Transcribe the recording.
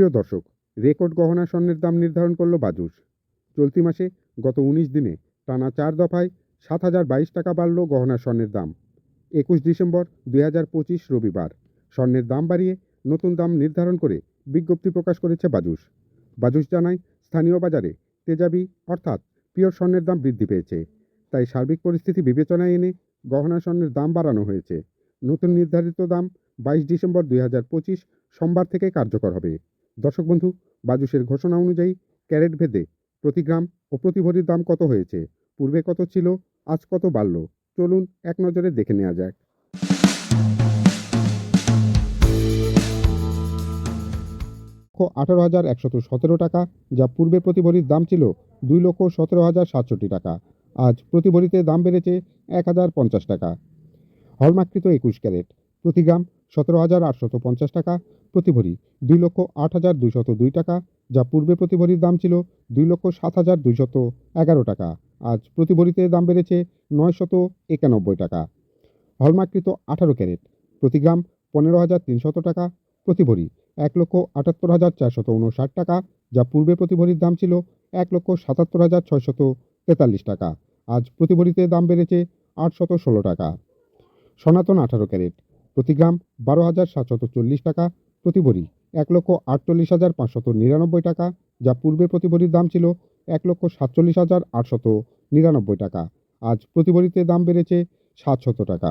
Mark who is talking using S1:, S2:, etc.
S1: প্রিয় দর্শক, রেকর্ড গহনা স্বর্ণের দাম নির্ধারণ করল বাজুস। চলতি মাসে গত উনিশ দিনে টানা চার দফায় সাত হাজার বাইশ টাকা বাড়ল গহনা স্বর্ণের দাম। একুশ ডিসেম্বর দুই হাজার পঁচিশ রবিবার, স্বর্ণের দাম বাড়িয়ে নতুন দাম নির্ধারণ করে বিজ্ঞপ্তি প্রকাশ করেছে বাজুস। বাজুস জানায়, স্থানীয় বাজারে তেজাবি অর্থাৎ পিওর স্বর্ণের দাম বৃদ্ধি পেয়েছে। তাই সার্বিক পরিস্থিতি বিবেচনায় এনে গহনা স্বর্ণের দাম বাড়ানো হয়েছে। নতুন নির্ধারিত দাম বাইশ ডিসেম্বর দুই হাজার পঁচিশ সোমবার থেকে কার্যকর হবে। দর্শক বন্ধু বাজুসের ঘোষণা অনুযায়ী ক্যারেট ভেদে প্রতি গ্রাম ও প্রতি ভরির দাম কত হয়েছে? পূর্বে কত ছিল? আজ কত বাড়ল? চলুন এক নজরে দেখে নেওয়া যাক। আঠারো হাজার একশত সতেরো টাকা, যা পূর্বে প্রতি ভরির দাম ছিল দুই লক্ষ সতেরো হাজার সাতষট্টি টাকা, আজ প্রতি ভরিতে দাম বেড়েছে এক হাজার পঞ্চাশ টাকা। হলমার্ককৃত একুশ ক্যারেট, প্রতি গ্রাম সতেরো হাজার আটশত পঞ্চাশ টাকা প্রতি ভরি দুই লক্ষ আট হাজার দুইশত দুই টাকা, যা পূর্বে প্রতি ভরির দাম ছিল দুই লক্ষ সাত হাজার দুইশত এগারো টাকা। আজ প্রতি ভরিতে দাম বেড়েছে নয়শত একানব্বই টাকা। হলমার্ককৃত আঠারো ক্যারেট, প্রতি গ্রাম পনেরো হাজার তিনশত টাকা প্রতি ভরি এক লক্ষ আটাত্তর হাজার চারশত উনষাট টাকা, যা পূর্বে প্রতি ভরির দাম ছিল এক লক্ষ সাতাত্তর হাজার ছয়শত তেতাল্লিশ টাকা। আজ প্রতি ভরিতে দাম বেড়েছে আটশত ষোলো টাকা। সনাতন আঠারো ক্যারেট প্রতি গ্রাম বারো হাজার সাতশত চল্লিশ টাকা, প্রতি ভরি এক লক্ষ আটচল্লিশ হাজার পাঁচশত নিরানব্বই টাকা, যা পূর্বে প্রতি ভরির দাম ছিল এক লক্ষ সাতচল্লিশ হাজার আটশত নিরানব্বই টাকা। আজ প্রতি ভরিতে দাম বেড়েছে সাতশত টাকা।